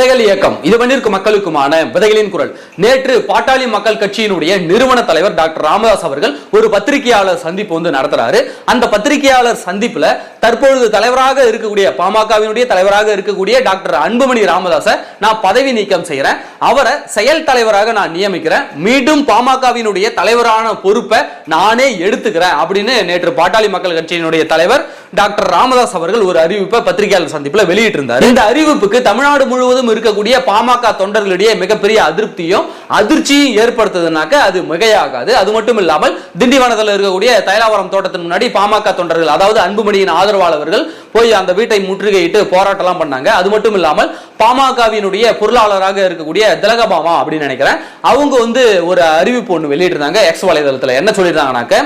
விதைகள் இயக்கம். இது பண்ணிருக்கும் மக்களுக்குமான விதைகளின் குரல். நேற்று பாட்டாளி மக்கள் கட்சியினுடைய நிறுவன தலைவர் டாக்டர் ராமதாஸ் அவர்கள் ஒரு பத்திரிகையாளர் சந்திப்பு வந்து நடத்துறாரு. அந்த பத்திரிகையாளர் சந்திப்புல தற்பொழுது தலைவராக இருக்கக்கூடிய பாமகவினுடைய தலைவராக இருக்கக்கூடிய டாக்டர் அன்புமணி ராமதாஸை நான் பதவி நீக்கம் செய்யறேன் அவரை செயல் தலைவராக நான் நியமிக்கிறேன். மீண்டும் பாமகவினுடைய தலைவரான பொறுப்பை நானே எடுத்துக்கிறேன் அப்படின்னு நேற்று பாட்டாளி மக்கள் கட்சியினுடைய தலைவர் டாக்டர் ராமதாஸ் அவர்கள் ஒரு அறிவிப்பை பத்திரிகையாளர் சந்திப்புல வெளியிட்டிருந்தார். இந்த அறிவிப்புக்கு தமிழ்நாடு முழுவதும் இருக்கக்கூடிய பாமக தொண்டர்களிடையே மிகப்பெரிய அதிருப்தியும் அதிர்ச்சியும் ஏற்படுத்துதுனாக்க அது மிகையாகாது. அது மட்டும் இல்லாமல் திண்டிவனத்தில் இருக்கக்கூடிய தைலாவரம் தோட்டத்தின் முன்னாடி பாமக தொண்டர்கள் அதாவது அன்புமணியின் ஆதரவாளர்கள் போய் அந்த வீட்டை முற்றுகையிட்டு போராட்டம்லாம் பண்ணாங்க. அது மட்டும் இல்லாமல் பாமகவினுடைய பொருளாளராக இருக்கக்கூடிய திலகபாமா அப்படின்னு நினைக்கிறேன். அவங்க வந்து ஒரு அறிவிப்பு ஒன்று வெளியிட்டிருந்தாங்க எக்ஸ் வலைதளத்தில். என்ன சொல்லியிருந்தாங்கனாக்க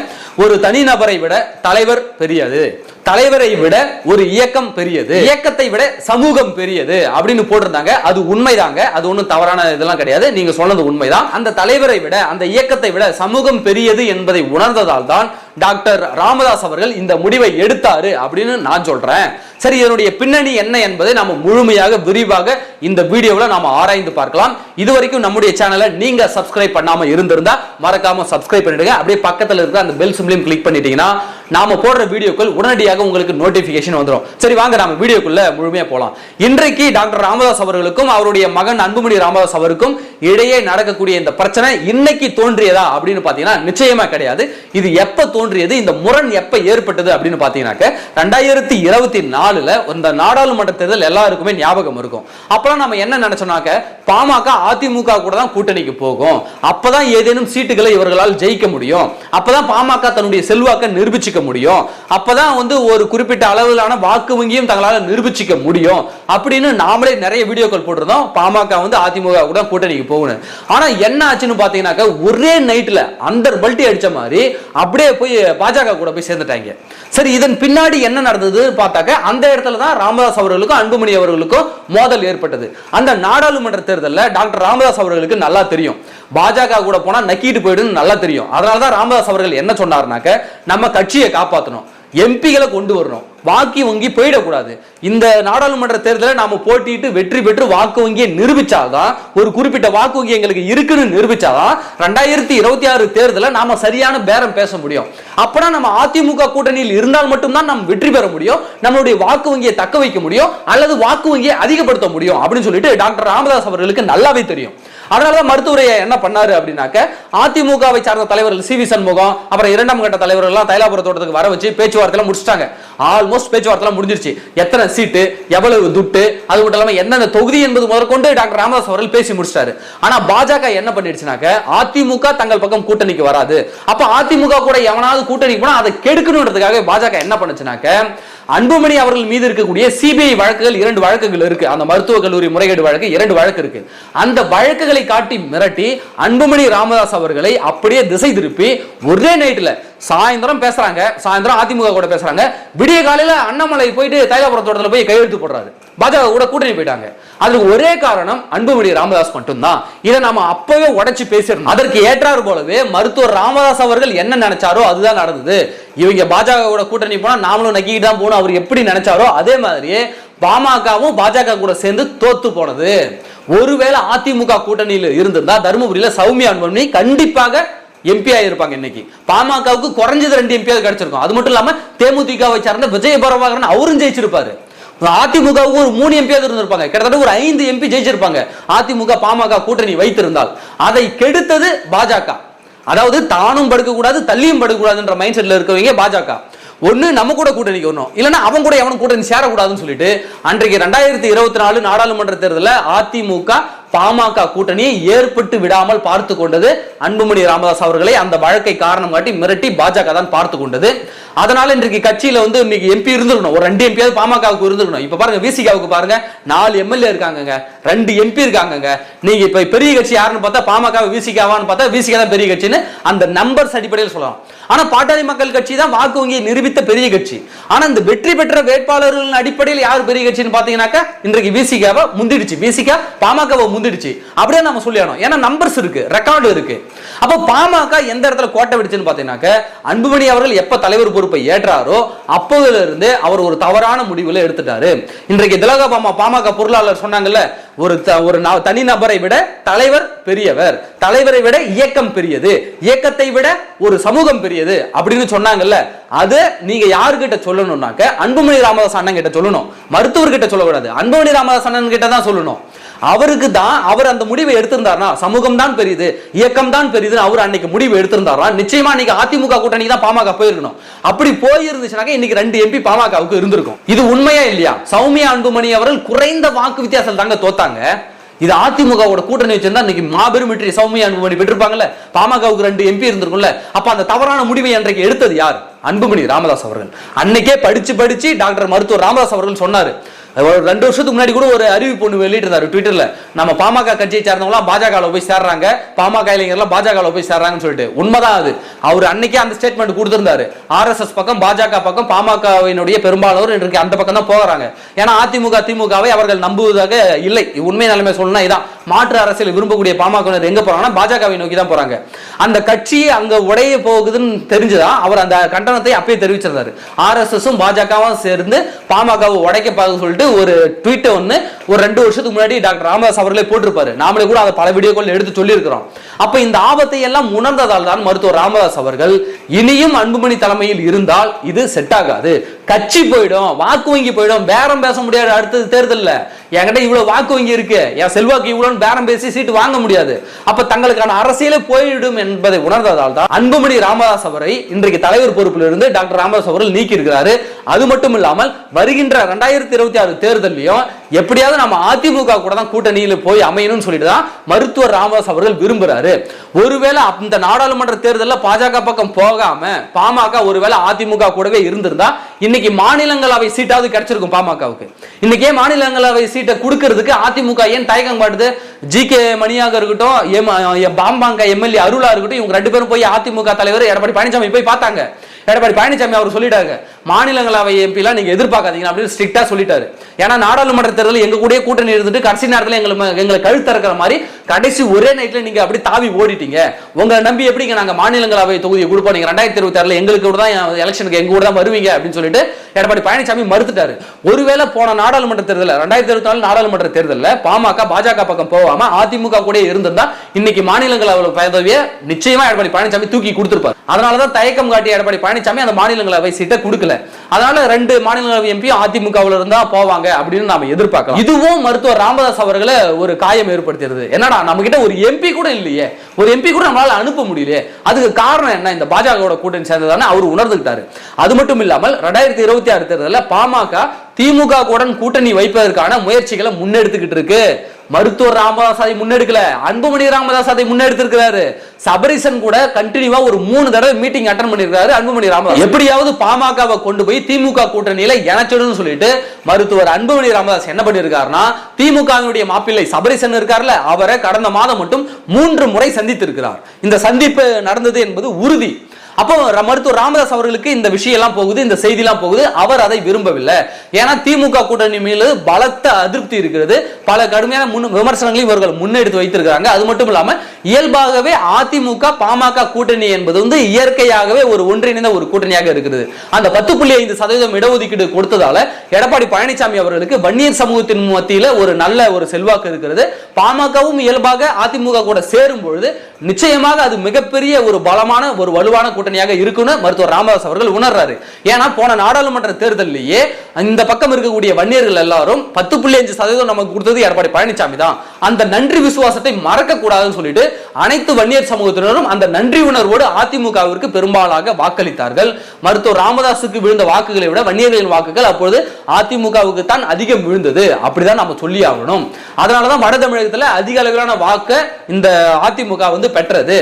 ஒரு தனிநபரை விட தலைவர் பெரியது. தலைவரை விட ஒரு இயக்கம் பெரியது. இயக்கத்தை விட சமூகம் பெரியது அப்படின்னு போட்டிருந்தாங்க. அது உண்மைதாங்க. அது ஒன்றும் தவறான இதெல்லாம் கிடையாது. நீங்க சொன்னது உண்மைதான். அந்த தலைவரை விட அந்த இயக்கத்தை விட சமூகம் பெரியது என்பதை உணர்ந்ததால் தான் டாக்டர் ராமதாஸ் அவர்கள் இந்த முடிவை எடுத்தாரு அப்படின்னு நான் சொல்றேன். சரி இதனுடைய பின்னணி என்ன என்பதை நாம முழுமையாக விரிவாக இந்த வீடியோவில் நாம ஆராய்ந்து பார்க்கலாம். இது வரைக்கும் நம்முடைய சேனலை நீங்க சப்ஸ்கிரைப் பண்ணாம இருந்திருந்தா மறக்காம சப்ஸ்கிரைப் பண்ணிடுங்க. அப்படியே பக்கத்தில் இருக்கிற அந்த பெல் சிம்லையும் கிளிக் பண்ணிட்டீங்கன்னா நாம போடுற வீடியோக்கள் உடனடியாக உங்களுக்கு நோட்டிபிகேஷன் வந்துடும் சரி வாங்க நாம வீடியோக்குள்ள முழுமையா போலாம். இன்றைக்கு டாக்டர் ராமதாஸ் அவர்களுக்கும் அவருடைய மகன் அன்புமணி ராமதாஸ் அவருக்கும் இடையே நடக்கக்கூடிய இந்த பிரச்சனை இன்னைக்கு தோன்றியதா அப்படின்னு பாத்தீங்கன்னா நிச்சயமா கிடையாது. இது எப்ப தோன்றியது இந்த முரண் எப்ப ஏற்பட்டது அப்படின்னு பாத்தீங்கன்னாக்க ரெண்டாயிரத்தி இருபத்தி நாலுல இந்த நாடாளுமன்ற தேர்தல் எல்லாருக்குமே ஞாபகம் இருக்கும். அப்பெல்லாம் நம்ம என்ன நினைச்சோம்னாக்க பாமக அதிமுக கூட தான் கூட்டணிக்கு போகும். அப்பதான் ஏதேனும் சீட்டுகளை இவர்களால் ஜெயிக்க முடியும். அப்பதான் பாமக தன்னுடைய செல்வாக்க நிரூபிச்சுக்க முடியும். அப்பதான் வந்து ஒரு குறிப்பிட்ட அளவிலான வாக்கு வங்கியும் தங்களால நிரூபிச்சிக்க முடியும். அப்படின்னு நாமளே நிறைய வீடியோக்கள் போட்டிருந்தோம். பாமக வந்து அதிமுக கூட கூட்டணிக்கு போகணும். ஆனா என்ன ஆச்சுன்னு பாத்தீங்கன்னாக்க ஒரே நைட்ல அண்டர் பல்ட்டி அடிச்ச மாதிரி அப்படியே போய் பாஜக கூட போய் சேர்ந்துட்டாங்க. சரி இதன் பின்னாடி என்ன நடந்தது பார்த்தாக்க அந்த இடத்துல தான் ராமதாஸ் அவர்களுக்கும் அன்புமணி அவர்களுக்கும் மோதல் ஏற்பட்டது. அந்த நாடாளுமன்ற தேர்தலில் டாக்டர் ராமதாஸ் அவர்களுக்கு நல்லா தெரியும். பாஜக கூட போனால் நக்கிட்டு போயிடுன்னு நல்லா தெரியும். அதனால தான் ராமதாஸ் அவர்கள் என்ன சொன்னார்னாக்க நம்ம கட்சி கட்சியை காப்பாற்றணும் எம்பிகளை கொண்டு வரணும். வாக்கு வங்கி போயிடக்கூடாது. இந்த நாடாளுமன்ற தேர்தலில் நாம போட்டிட்டு வெற்றி பெற்று வாக்கு வங்கியை நிரூபிச்சாதான் ஒரு குறிப்பிட்ட வாக்கு வங்கி எங்களுக்கு இருக்குன்னு நிரூபிச்சாதான் ரெண்டாயிரத்தி இருபத்தி ஆறு தேர்தலில் நாம சரியான பேரம் பேச முடியும். அப்பனா நம்ம அதிமுக கூட்டணியில் இருந்தால் மட்டும்தான் நம்ம வெற்றி பெற முடியும் நம்மளுடைய வாக்கு வங்கியை தக்க வைக்க முடியும் அல்லது வாக்கு வங்கியை அதிகப்படுத்த முடியும் அப்படின்னு சொல்லிட்டு டாக்டர் ராமதாஸ் அவர்களுக்கு நல்லாவே தெரியும். அதனாலதான் மருத்துவரையை என்ன பண்ணாரு அப்படின்னாக்க அதிமுகவை சார்ந்த தலைவர்கள் சி வி சண்முகம் அப்புறம் இரண்டாம் கட்ட தலைவர்கள்லாம் தைலாபுர தோட்டத்துக்கு வர வச்சு பேச்சுவார்த்தை முடிச்சிட்டாங்க. ஆல்மோஸ்ட் பேச்சுவார்த்தை முடிஞ்சிருச்சு. எத்தனை சீட்டு எவ்வளவு துட்டு அது மட்டும் இல்லாமல் எந்தெந்த தொகுதி என்பது முதற்கொண்டு டாக்டர் ராமதாஸ் அவர்கள் பேசி முடிச்சிட்டாரு. ஆனா பாஜக என்ன பண்ணிடுச்சுனாக்க அதிமுக தங்கள் பக்கம் கூட்டணிக்கு வராது. அப்ப அதிமுக கூட எவனாவது கூட்டணிக்கு போனா அதை கெடுக்கணுன்றதுக்காக பாஜக என்ன பண்ணுச்சுனாக்க அன்புமணி அவர்கள் மீது இருக்கக்கூடிய சிபிஐ வழக்குகள் இரண்டு வழக்குகள் இருக்கு. அந்த மருத்துவக் கல்லூரி முறைகேடு வழக்கு இரண்டு வழக்கு இருக்கு. அந்த வழக்குகளை காட்டி மிரட்டி அன்புமணி ராமதாஸ் அவர்களை அப்படியே திசை திருப்பி ஒரே நைட்ல சாயந்தரம் பேசுறாங்க. சாயந்தரம் அதிமுக கூட பேசுறாங்க. விடிய காலையில அண்ணாமலை போயிட்டு தைலாபுரம் தோட்டத்தில் போய் கையெழுத்து போடுறாரு. பாஜக கூட கூட்டணி போயிட்டாங்க. அதுக்கு ஒரே காரணம் அன்புமணி ராமதாஸ் மட்டும்தான். இதை நாம அப்பவே உடைச்சு பேசிடணும். அதற்கு ஏற்றாறு போலவே மருத்துவர் ராமதாஸ் அவர்கள் என்ன நினைச்சாரோ அதுதான் நடந்தது. இவங்க பாஜக கூட கூட்டணி போனா நாமளும் நக்கிட்டு தான் போகணும். அவர் எப்படி நினைச்சாரோ அதே மாதிரி பாமகவும் பாஜக கூட சேர்ந்து தோத்து போனது. ஒருவேளை அதிமுக கூட்டணியில் இருந்திருந்தா தருமபுரியில சௌமியா அன்புமணி கண்டிப்பாக எம்பி ஆயிருப்பாங்க இன்னைக்கு. பாமகவுக்கு குறைஞ்சது ரெண்டு எம்பியாவது கிடைச்சிருக்கும். அது மட்டும் இல்லாம தேமுதிகவை சார்ந்த விஜய பரவாகரன் அவரும் ஜெயிச்சிருப்பாரு. அதிமுகவுக்கு ஒரு மூணு எம்பியாவது இருந்திருப்பாங்க. கிட்டத்தட்ட ஒரு ஐந்து எம்பி ஜெயிச்சிருப்பாங்க. அதிமுக பாமக கூட்டணி வைத்திருந்தால். அதை கெடுத்தது பாஜக. அதாவது தானும் படுக்கக்கூடாது தள்ளியும் படுக்கக்கூடாதுன்ற மைண்ட் செட்ல இருக்கவங்க பாஜக. ஒண்ணு நம்ம கூட கூட்டணிக்கு வரணும். இல்லைன்னா அவன் கூட எவனும் கூட்டணி சேரக்கூடாதுன்னு சொல்லிட்டு அன்றைக்கு ரெண்டாயிரத்தி இருபத்தி நாலு நாடாளுமன்ற தேர்தலில் அதிமுக பாமக கூட்டணியை ஏற்பட்டு விடாமல் பார்த்து கொண்டது அன்புமணி ராமதாஸ் அவர்களை அந்த வழக்கை காரணம் காட்டி மிரட்டி பாஜக தான் பார்த்து கொண்டது. அதனால இன்றைக்கு கட்சியில வந்து இன்னைக்கு எம்பி இருந்திருக்கணும். ஒரு ரெண்டு எம்பியாவது பாமகவுக்கு இருந்திருக்கணும். இப்ப பாருங்க விசிகாவுக்கு பாருங்க. நாலு எம்எல்ஏ இருக்காங்கங்க. ரெண்டு எம்பி இருக்காங்க நீங்க இப்ப பெரிய கட்சி யாருன்னு பார்த்தா பாமக விசிகாவான்னு பார்த்தா விசிகா தான் பெரிய கட்சின்னு அந்த நம்பர்ஸ் அடிப்படையில் சொல்லலாம். ஆனா பாட்டாளி மக்கள் கட்சி தான் வாக்கு வங்கியை நிரூபித்த பெரிய கட்சி. ஆனா இந்த வெற்றி பெற்ற வேட்பாளர்களின் அடிப்படையில் யார் பெரிய கட்சின்னு பாத்தீங்கன்னாக்கா இன்றைக்கு விசிகாவை முந்திடுச்சு. விசிகா பாமகவை முந்திடுச்சு அப்படியே நம்ம சொல்லிடணும் ஏன்னா நம்பர்ஸ் இருக்கு ரெக்கார்டு இருக்கு. அப்போ பாமக எந்த இடத்துல கோட்டை விடுச்சுன்னு பாத்தீங்கன்னாக்க அன்புமணி அவர்கள் எப்போ தலைவர் பொறுப்பை ஏற்றாரோ அப்போதுல இருந்து அவர் ஒரு தவறான முடிவில் எடுத்துட்டாரு. இன்றைக்கு திலக பாமா பாமக பொருளாளர் சொன்னாங்கல்ல ஒரு த- ஒரு ந- தனி நபரை விட தலைவர் பெரியவர். தலைவரை விட இயக்கம் பெரியது. இயக்கத்தை விட ஒரு சமூகம் பெரியது அப்படின்னு சொன்னாங்கல்ல. அது நீங்க யாருக்கிட்ட சொல்லணும்னாக்க அன்புமணி ராமதாஸ் அண்ணன் கிட்ட சொல்லணும். மருத்துவர்கிட்ட சொல்லக்கூடாது. அன்புமணி ராமதாஸ் அண்ணன் கிட்ட தான் சொல்லணும். அவருக்கு தான் அவர் அந்த முடிவை எடுத்திருந்தாருனா சமூகம் தான் பெரியது இயக்கம் தான் பெரியதுன்னு அவர் அன்னைக்கு முடிவு எடுத்திருந்தாரா நிச்சயமா இன்னைக்கு அதிமுக கூட்டணி தான் பாமக போயிருக்கணும். அப்படி போயிருந்துச்சுனாக்க இன்னைக்கு ரெண்டு எம்பி பாமகவுக்கு இருந்திருக்கும். இது உண்மையா இல்லையா? சௌமியா அன்புமணி அவர்கள் குறைந்த வாக்கு வித்தியாசம் தாங்க தோத்தாங்க. இது அதிமுகவோட கூட்டணி வச்சிருந்தா இன்னைக்கு மாபெரும் வெற்றி சௌமியா அன்புமணி பெற்றிருப்பாங்கல்ல? பாமகவுக்கு ரெண்டு எம்பி இருந்திருக்கும்ல. அப்ப அந்த தவறான முடிவை அன்றைக்கு எடுத்தது யார்? அன்புமணி ராமதாஸ் அவர்கள். அன்னைக்கே படிச்சு படிச்சு டாக்டர் மருத்துவர் ராமதாஸ் அவர்கள் சொன்னாரு. ஒரு ரெண்டு வருஷத்துக்கு முன்னாடி கூட ஒரு அறிவிப்பு ஒன்று வெளியிட்டிருந்தாரு ட்விட்டரில் நம்ம பாமக கட்சியை சேர்ந்தவங்களாம் பாஜகவில் போய் சேர்றாங்க. பாமக இளைஞர்லாம் பாஜகவில் போய் சேர்றாங்கன்னு சொல்லிட்டு. உண்மைதான் அது. அவர் அன்னைக்கே அந்த ஸ்டேட்மெண்ட் கொடுத்துருந்தாரு. ஆர்எஸ்எஸ் பக்கம் பாஜக பக்கம் பாமகவினுடைய பெரும்பாலோர் இன்றைக்கு அந்த பக்கம் தான் போகிறாங்க. ஏன்னா அதிமுக திமுகவை அவர்கள் நம்புவதாக இல்லை. உண்மை நிலைமை சொல்லணும்னா இதான். மாற்று அரசியல் விரும்பக்கூடிய பாமகவினர் எங்க போறாங்கன்னா பாஜகவை நோக்கி தான் போறாங்க. அந்த கட்சி அங்க உடைய போகுதுன்னு தெரிஞ்சதா? அவர் அந்த கண்டனத்தை அப்பயே தெரிவிச்சிருந்தாரு. ஆர்எஸ்எஸும் பாஜகவும் சேர்ந்து பாமகவை உடைக்க பார்க்க சொல்லிட்டு ஒரு ட்வீட்டை ஒன்று ஒரு ரெண்டு வருஷத்துக்கு முன்னாடி டாக்டர் ராமதாஸ் அவர்களே போட்டிருப்பாரு. நாமளே கூட அதை பல வீடியோக்கள் எடுத்து சொல்லியிருக்கிறோம். அப்ப இந்த ஆபத்தை எல்லாம் உணர்ந்ததால் தான் மருத்துவர் ராமதாஸ் அவர்கள் இனியும் அன்புமணி தலைமையில் இருந்தால் இது செட் ஆகாது. கட்சி போயிடும் வாக்கு வங்கி போயிடும் பேரம் பேச முடியாது அடுத்தது தேர்தலில். என்கிட்ட இவ்வளவு வாக்கு வங்கி இருக்கு. என் செல்வாக்கு இவ்வளவு பேரம் பேசி சீட்டு வாங்க முடியாது. அப்ப தங்களுக்கான அரசியலே போயிடும் என்பதை உணர்ந்ததால் தான் அன்புமணி ராமதாஸ் அவரை இன்றைக்கு தலைவர் பொறுப்பில் இருந்து டாக்டர் ராமதாஸ் அவர்கள் நீக்கி இருக்கிறாரு அது மட்டும் இல்லாமல் வருகின்ற ரெண்டாயிரத்தி இருபத்தி ஆறு தேர்தலையும் எப்படியாவது நம்ம அதிமுக கூட தான் கூட்டணியில் போய் அமையணும்னு சொல்லிட்டு தான் மருத்துவர் ராமதாஸ் அவர்கள் விரும்புறாரு. ஒருவேளை அந்த நாடாளுமன்ற தேர்தலில் பாஜக பக்கம் போகாம பாமக ஒருவேளை அதிமுக கூடவே இருந்திருந்தா இன்னைக்கு மாநிலங்களவை சீட்டாவது கிடைச்சிருக்கும் பாமகவுக்கு. இன்னைக்கே மாநிலங்களவை சீட்டை கொடுக்கறதுக்கு அதிமுக ஏன் தயக்கம் பாடுது ஜி கே மணியாக இருக்கட்டும் பாம்பாங்க எம்எல்ஏ அருளா இருக்கட்டும் இவங்க ரெண்டு பேரும் போய் அதிமுக தலைவர் எடப்பாடி பழனிசாமி போய் பார்த்தாங்க. எடப்பாடி பழனிசாமி அவர் சொல்லிட்டாங்க மாநிலங்களவை எம்பிலாம் நீங்க எதிர்பார்க்காதீங்க அப்படின்னு ஸ்ட்ரிக்டா சொல்லிட்டாரு. ஏன்னா நாடாளுமன்ற தேர்தல் எங்க கூடயே கூட்டணி இருந்துட்டு கடைசி நேரத்தில் எங்களை எங்களை கழுத்திறக்கிற மாதிரி கடைசி ஒரே நைட்ல நீங்க அப்படி தாவி ஓடிட்டீங்க. உங்களை நம்பி எப்படிங்க நாங்க மாநிலங்களவை தொகுதியை கொடுப்போம் நீங்க ரெண்டாயிரத்தி இருபத்தி ஆறுல எங்களுக்கு கூட தான் எலெக்ஷனுக்கு எங்க கூட தான் வருவீங்க அப்படின்னு சொல்லிட்டு எடப்பாடி பழனிசாமி மறுத்துட்டாரு. ஒருவேளை போன நாடாளுமன்ற தேர்தலில் ரெண்டாயிரத்தி இருபத்தி நாலு நாடாளுமன்ற தேர்தலில் பாமக பாஜக பக்கம் போகாம அதிமுக கூட இருந்திருந்தா இன்னைக்கு மாநிலங்களவை பதவியை நிச்சயமா எடப்பாடி பழனிசாமி தூக்கி கொடுத்திருப்பார். அதனாலதான் தயக்கம் காட்டி எடப்பாடி பழனிசாமி அந்த மாநிலங்களவை சீட்டை கொடுக்கல. அதனால ரெண்டு மாநிலங்களவை எம்பி அதிமுகவில் இருந்தா போவாங்க அப்படின்னு நாம எதிர்பார்க்கலாம். இதுவும் மருத்துவர் ராமதாஸ் அவர்களை ஒரு காயம் ஏற்படுத்திடுது. என்னடா நம்ம கிட்ட ஒரு எம்பி கூட இல்லையே. ஒரு எம்பி கூட நம்மளால அனுப்ப முடியலையே. அதுக்கு காரணம் என்ன? இந்த பாஜகவோட கூட்டணி சேர்ந்ததானே அவர் உணர்ந்துக்கிட்டாரு. அது மட்டும் இல்லாமல் ரெண்டாயிரத்தி இருபத்தி ஆறு தேர்தலில் பாமக திமுக கூடன் கூட்டணி வைப்பதற்கான முயற்சிகளை முன்னெடுத்துக்கிட்டு இருக்கு. மருத்துவர் ராமதாஸ் அதை முன்னெடுக்கல. அன்புமணி ராமதாஸ் அதை முன்னெடுத்திருக்கிறாரு. சபரிசன் கூட கண்டினியூவா ஒரு மூணு தடவை மீட்டிங் அட்டன் பண்ணிருக்காரு அன்புமணி ராமதாஸ். எப்படியாவது பாமகவை கொண்டு போய் திமுக கூட்டணியில இணைச்சிடும் சொல்லிட்டு மருத்துவர் அன்புமணி ராமதாஸ் என்ன பண்ணிருக்காருன்னா திமுகவினுடைய மாப்பிள்ளை சபரிசன் இருக்கார்ல அவரை கடந்த மாதம் மட்டும் மூன்று முறை சந்தித்திருக்கிறார். இந்த சந்திப்பு நடந்தது என்பது உறுதி. அப்போ மருத்துவர் ராமதாஸ் அவர்களுக்கு இந்த விஷயம் போகுது இந்த செய்தி எல்லாம் போகுது. அவர் அதை விரும்பவில்லை. ஏன்னா திமுக கூட்டணி மீது பலத்த அதிருப்தி இருக்கிறது. பல கடுமையான முன் விமர்சனங்களையும் இவர்கள் முன்னெடுத்து வைத்திருக்கிறாங்க. அது மட்டும் இல்லாம இயல்பாகவே அதிமுக பாமக கூட்டணி என்பது வந்து இயற்கையாகவே ஒரு ஒன்றிணைந்த ஒரு கூட்டணியாக இருக்கிறது. அந்த பத்து புள்ளி ஐந்து சதவீதம் இடஒதுக்கீடு கொடுத்ததால எடப்பாடி பழனிசாமி அவர்களுக்கு வன்னியர் சமூகத்தின் மத்தியில் ஒரு நல்ல ஒரு செல்வாக்கு இருக்கிறது. பாமகவும் இயல்பாக அதிமுக கூட சேரும் பொழுது நிச்சயமாக அது மிகப்பெரிய ஒரு பலமான ஒரு வலுவான கூட்டணியாக இருக்குன்னு மருத்துவர் ராமதாஸ் அவர்கள் உணர்றாரு. ஏன்னா போன நாடாளுமன்ற தேர்தலிலேயே இந்த பக்கம் இருக்கக்கூடிய வன்னியர்கள் எல்லாரும் பத்து புள்ளி அஞ்சு சதவீதம் நமக்கு கொடுத்தது எடப்பாடி பழனிசாமி தான். அந்த நன்றி விசுவாசத்தை மறக்க கூடாதுன்னு சொல்லிட்டு அனைத்து வன்னியர் சமூகத்தினரும் அந்த நன்றி உணர்வோடு அதிமுகவிற்கு பெரும்பாலாக வாக்களித்தார்கள். மருத்துவர் ராமதாஸுக்கு விழுந்த வாக்குகளை விட வன்னியர்களின் வாக்குகள் அப்பொழுது அதிமுகவுக்கு தான் அதிகம் விழுந்தது. அப்படிதான் நம்ம சொல்லி ஆகணும் அதனாலதான் வட தமிழகத்துல அதிக அளவிலான வாக்கை இந்த அதிமுக வந்து பெற்றது.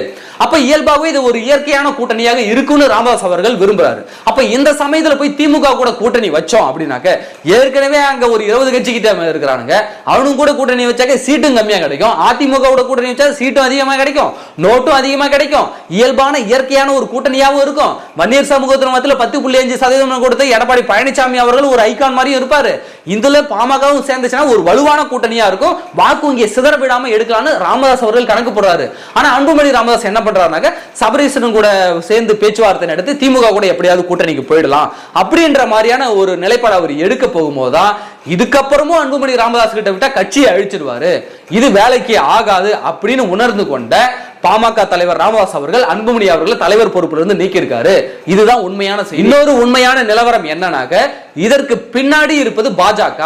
அப்ப இயல்பாகவே இது ஒரு இயற்கையான கூட்டணியாக இருக்குன்னு ராமதாஸ் அவர்கள் விரும்புறாரு. அப்ப இந்த சமயத்துல போய் திமுக கூட கூட்டணி வச்சோம் அப்படின்னாக்க ஏற்கனவே அங்க ஒரு இருபது கட்சி கிட்ட இருக்கிறானுங்க. அவனும் கூட கூட்டணி வச்சாக்க சீட்டும் கம்மியா கிடைக்கும். அதிமுக கூட கூட்டணி வச்சா சீட்டும் அதிகமா கிடைக்கும். நோட்டும் அதிகமா கிடைக்கும். இயல்பான இயற்கையான ஒரு கூட்டணியாகவும் இருக்கும். வன்னியர் சமூகத்தின் மத்தியில் பத்து புள்ளி அஞ்சு சதவீதம் கொடுத்து எடப்பாடி பழனிசாமி அவர்கள் ஒரு ஐகான் மாதிரியும் இருப்பாரு. இதுல பாமகவும் சேர்ந்துச்சுன்னா ஒரு வலுவான கூட்டணியா இருக்கும். வாக்கு இங்கே சிதற விடாம எடுக்கலாம்னு ராமதாஸ் அவர்கள் கணக்கு போடுறாரு. ஆனா அன்புமணி ராமதாஸ் என்ன பண்றாருனாக்க சபரீசனும் கூட சேர்ந்து பேச்சுவார்த்தை நடத்தி திமுக கூட எப்படியாவது கூட்டணிக்கு போயிடலாம் அப்படின்ற மாதிரியான ஒரு நிலைப்பாடு அவர் எடுக்க போகும்போது தான் இதுக்கப்புறமும் அன்புமணி ராமதாஸ் கிட்ட விட்டா கட்சியை அழிச்சிருவாரு. இது வேலைக்கு ஆகாது அப்படின்னு உணர்ந்து கொண்ட பாமக தலைவர் ராமதாஸ் அவர்கள் அன்புமணி அவர்களை தலைவர் பொறுப்புல இருந்து நீக்கியிருக்காரு. இதுதான் உண்மையான இன்னொரு உண்மையான நிலவரம் என்னன்னாக்க இதற்கு பின்னாடி இருப்பது பாஜக.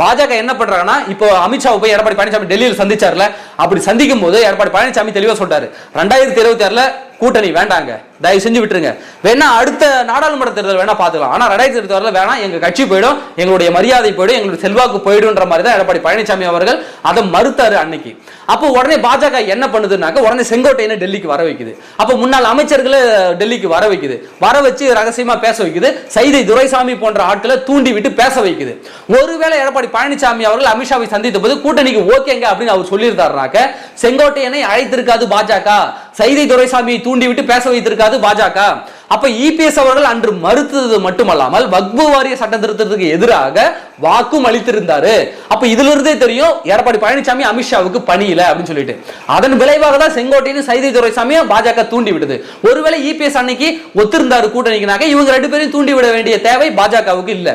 பாஜக என்ன பண்றாங்கன்னா இப்போ அமித்ஷாவை போய் எடப்பாடி பழனிசாமி டெல்லியில் சந்திச்சார்ல அப்படி சந்திக்கும் போது எடப்பாடி பழனிசாமி தெளிவாக சொல்றாரு. ரெண்டாயிரத்தி இருபத்தி ஆறுல கூட்டணி வேண்டாங்க. தயவு செஞ்சு விட்டுருங்க. வேணா அடுத்த நாடாளுமன்ற தேர்தல் வேணா பாத்துக்கலாம் ஆனா ரெண்டாயிரத்தி இருபத்தி ஆறுல வேணா எங்க கட்சி போயிடும் எங்களுடைய மரியாதை போயிடும் எங்களுடைய செல்வாக்கு போயிடும்ன்ற மாதிரி தான் எடப்பாடி பழனிசாமி அவர்கள் அதை மறுத்தாரு அன்னைக்கு. அப்போ உடனே பாஜக என்ன பண்ணுதுன்னாக்க உடனே செங்கோட்டையனை டெல்லிக்கு வர வைக்குது. அப்போ முன்னாள் அமைச்சர்களை டெல்லிக்கு வர வைக்குது. வர வச்சு ரகசியமா பேச வைக்குது. சைதை துரைசாமி போன்ற ஆட்களை தூண்டி விட்டு பேச வைக்குது. ஒருவேளை எடப்பாடி பழனிசாமி அவர்கள் அமித்ஷாவை சந்தித்த போது கூட்டணிக்கு ஓகேங்க அப்படின்னு அவர் சொல்லியிருந்தாருனாக்க செங்கோட்டையனை அழைத்திருக்காது பாஜக. சைதை துரைசாமியை தூண்டிவிட்டு பேச வைத்திருக்காது பாஜக. அப்ப இபிஎஸ் அவர்கள் அன்று மறுத்தது மட்டுமல்லாமல் வக்பு வாரிய சட்ட திருத்தத்துக்கு எதிராக வாக்கும் அளித்திருந்தாரு. அப்ப இதுல இருந்தே தெரியும் எடப்பாடி பழனிசாமி அமித்ஷாவுக்கு பணியில அப்படின்னு சொல்லிட்டு. அதன் விளைவாக தான் செங்கோட்டையின் சைதை துரைசாமியை பாஜக தூண்டி விடுது. ஒருவேளை இபிஎஸ் அன்னைக்கு ஒத்திருந்தாரு கூட்டணிக்குனாக்க இவங்க ரெண்டு பேரையும் தூண்டி விட வேண்டிய தேவை பாஜகவுக்கு இல்ல.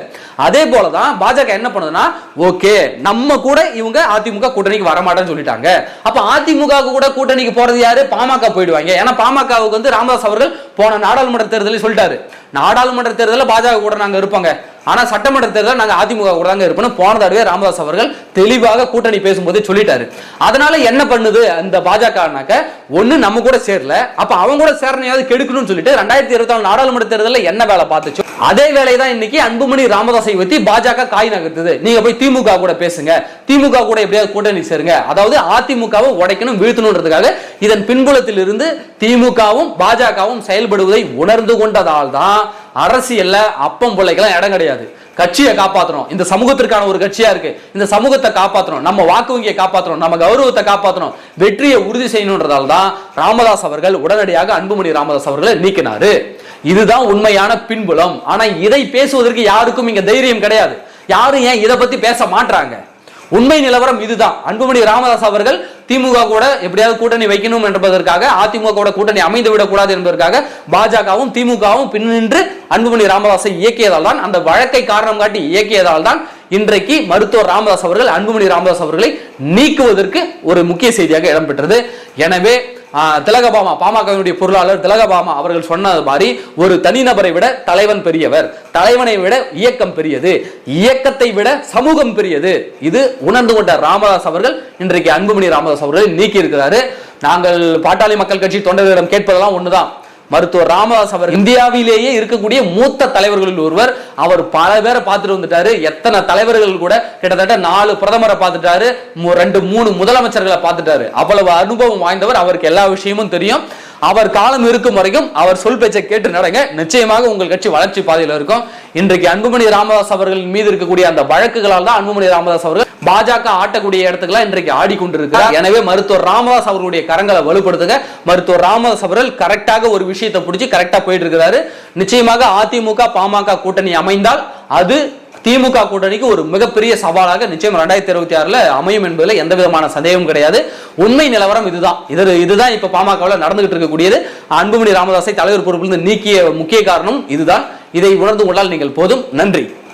அதே போலதான் பாஜக என்ன பண்ணுதுன்னா ஓகே நம்ம கூட இவங்க அதிமுக கூட்டணிக்கு வரமாட்டேன்னு சொல்லிட்டாங்க. அப்ப அதிமுக கூட கூட்டணிக்கு போறது யாரு? பாமக போயிடுவாங்க. ஏன்னா பாமகவுக்கு வந்து ராமதாஸ் அவர்கள் போன நாடாளுமன்ற தேர்தலில் சொல்லிட்டாரு. நாடாளுமன்ற தேர்தலில் பாஜக கூட நாங்கள் இருப்போங்க. ஆனால் சட்டமன்ற தேர்தல் நாங்கள் அதிமுக கூட தாங்க இருப்போம் போன தடவை ராமதாஸ் அவர்கள் தெளிவாக கூட்டணி பேசும்போது சொல்லிட்டாரு. அதனால என்ன பண்ணுது அந்த பாஜகனாக்க ஒன்று நம்ம கூட சேரல அப்போ அவங்க கூட சேரணையாவது கெடுக்கணும்னு சொல்லிட்டு ரெண்டாயிரத்தி இருபத்தி நாலு நாடாளுமன்ற தேர்தலில் என்ன வேலை பார்த்துச்சோ? அதே வேலை தான் இன்னைக்கு அன்புமணி ராமதாஸை பத்தி பாஜக காய் நகர்த்துது. நீங்க போய் திமுக கூட பேசுங்க. திமுக கூட எப்படியாவது கூட்டணி சேருங்க. அதாவது அதிமுகவை உடைக்கணும் வீழ்த்தணுன்றதுக்காக இதன் பின்புலத்தில் இருந்து திமுகவும் பாஜகவும் செயல் செயல்படுவதை உணர்ந்து கொண்டதால் தான் அரசியல்ல அப்பம் பிள்ளைக்கெல்லாம் இடம் கிடையாது. கட்சியை காப்பாற்றணும் இந்த சமூகத்திற்கான ஒரு கட்சியா இருக்கு. இந்த சமூகத்தை காப்பாற்றணும் நம்ம வாக்கு வங்கியை காப்பாற்றணும் நம்ம கௌரவத்தை காப்பாற்றணும் வெற்றியை உறுதி செய்யணுன்றதால் தான் ராமதாஸ் அவர்கள் உடனடியாக அன்புமணி ராமதாஸ் அவர்களை நீக்கினாரு. இதுதான் உண்மையான பின்புலம். ஆனா இதை பேசுவதற்கு யாருக்கும் இங்க தைரியம் கிடையாது. யாரும் ஏன் இதை பத்தி பேச மாட்டாங்க உண்மை நிலவரம் இதுதான். அன்புமணி ராமதாஸ் அவர்கள் திமுக கூட எப்படியாவது கூட்டணி வைக்கணும் என்பதற்காக அதிமுக கூட கூட்டணி அமைந்து விடக்கூடாது என்பதற்காக பாஜகவும் திமுகவும் பின்னின்று அன்புமணி ராமதாஸை இயக்கியதால் தான் அந்த வழக்கை காரணம் காட்டி இயக்கியதால் தான் இன்றைக்கு மருத்துவர் ராமதாஸ் அவர்கள் அன்புமணி ராமதாஸ் அவர்களை நீக்குவதற்கு ஒரு முக்கிய செய்தியாக இடம்பெற்றது எனவே திலகபாமா பாமகவினுடைய பொருளாளர் திலகபாமா அவர்கள் சொன்னது மாதிரி ஒரு தனிநபரை விட தலைவன் பெரியவர் தலைவனை விட இயக்கம் பெரியது இயக்கத்தை விட சமூகம் பெரியது. இது உணர்ந்து கொண்ட ராமதாஸ் அவர்கள் இன்றைக்கு அன்புமணி ராமதாஸ் அவர்களை நீக்கி இருக்கிறாரு நாங்கள் பாட்டாளி மக்கள் கட்சி தொண்டர்களிடம் கேட்பதெல்லாம் ஒண்ணுதான். மருத்துவர் ராமதாஸ் அவர் இந்தியாவிலேயே இருக்கக்கூடிய மூத்த தலைவர்களில் ஒருவர். அவர் பல பேரை பார்த்துட்டு வந்துட்டாரு. எத்தனை தலைவர்கள் கூட கிட்டத்தட்ட நாலு பிரதமரை பார்த்துட்டாரு. ரெண்டு மூணு முதலமைச்சர்களை பார்த்துட்டாரு. அவ்வளவு அனுபவம் வாய்ந்தவர். அவருக்கு எல்லா விஷயமும் தெரியும். அவர் காலம் இருக்கும் வரைக்கும் அவர் சொல் பேச்சை கேட்டு நடங்க நிச்சயமாக உங்கள் கட்சி வளர்ச்சி பாதையில் இருக்கும். இன்றைக்கு அன்புமணி ராமதாஸ் அவர்களின் மீது இருக்கக்கூடிய அந்த வழக்குகளால் தான் அன்புமணி ராமதாஸ் அவர்கள் பாஜக ஆட்டக்கூடிய இடத்துக்குலாம் இன்றைக்கு ஆடிக்கொண்டிருக்கிறார். எனவே மருத்துவர் ராமதாஸ் அவர்களுடைய கரங்களை வலுப்படுத்துங்க. மருத்துவர் ராமதாஸ் அவர்கள் கரெக்டாக ஒரு விஷயத்தை பிடிச்சி கரெக்டா போயிட்டு இருக்கிறாரு. நிச்சயமாக அதிமுக பாமக கூட்டணி அமைந்தால் அது திமுக கூட்டணிக்கு ஒரு மிகப்பெரிய சவாலாக நிச்சயம் ரெண்டாயிரத்தி இருபத்தி ஆறுல அமையும் என்பதில் எந்த விதமான சந்தேகமும் கிடையாது. உண்மை நிலவரம் இதுதான். இது இதுதான் இப்ப பாமகவில் நடந்துகிட்டு இருக்கக்கூடியது. அன்புமணி ராமதாஸை தலைவர் பொறுப்பிலிருந்து நீக்கிய முக்கிய காரணம் இதுதான். இதை உணர்ந்து கொண்டால் நீங்கள் போதும். நன்றி.